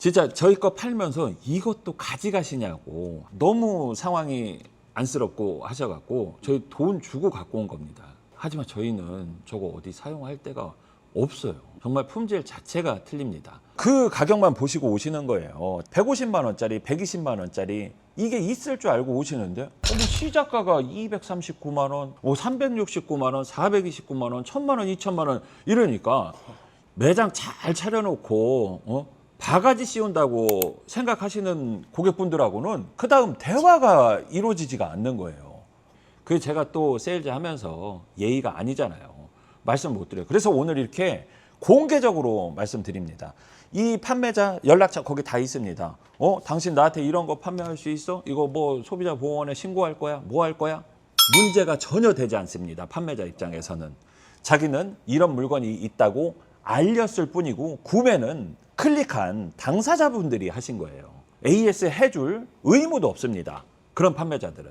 진짜 저희 거 팔면서 이것도 가져가시냐고 너무 상황이 안쓰럽고 하셔갖고 저희 돈 주고 갖고 온 겁니다. 하지만 저희는 저거 어디 사용할 데가 없어요. 정말 품질 자체가 틀립니다. 그 가격만 보시고 오시는 거예요. 150만 원짜리, 120만 원짜리 이게 있을 줄 알고 오시는데 어, 뭐 시작가가 239만 원, 뭐 369만 원, 429만 원, 1000만 원, 2000만 원 이러니까 매장 잘 차려놓고 어? 바가지 씌운다고 생각하시는 고객분들하고는 그 다음 대화가 이루어지지가 않는 거예요. 그 제가 또 세일즈 하면서 예의가 아니잖아요. 말씀 못 드려요. 그래서 오늘 이렇게 공개적으로 말씀드립니다. 이 판매자 연락처 거기 다 있습니다. 어, 당신 나한테 이런 거 판매할 수 있어? 이거 뭐 소비자 보호원에 신고할 거야? 뭐 할 거야? 문제가 전혀 되지 않습니다. 판매자 입장에서는 자기는 이런 물건이 있다고 알렸을 뿐이고 구매는 클릭한 당사자분들이 하신 거예요. AS 해줄 의무도 없습니다. 그런 판매자들은.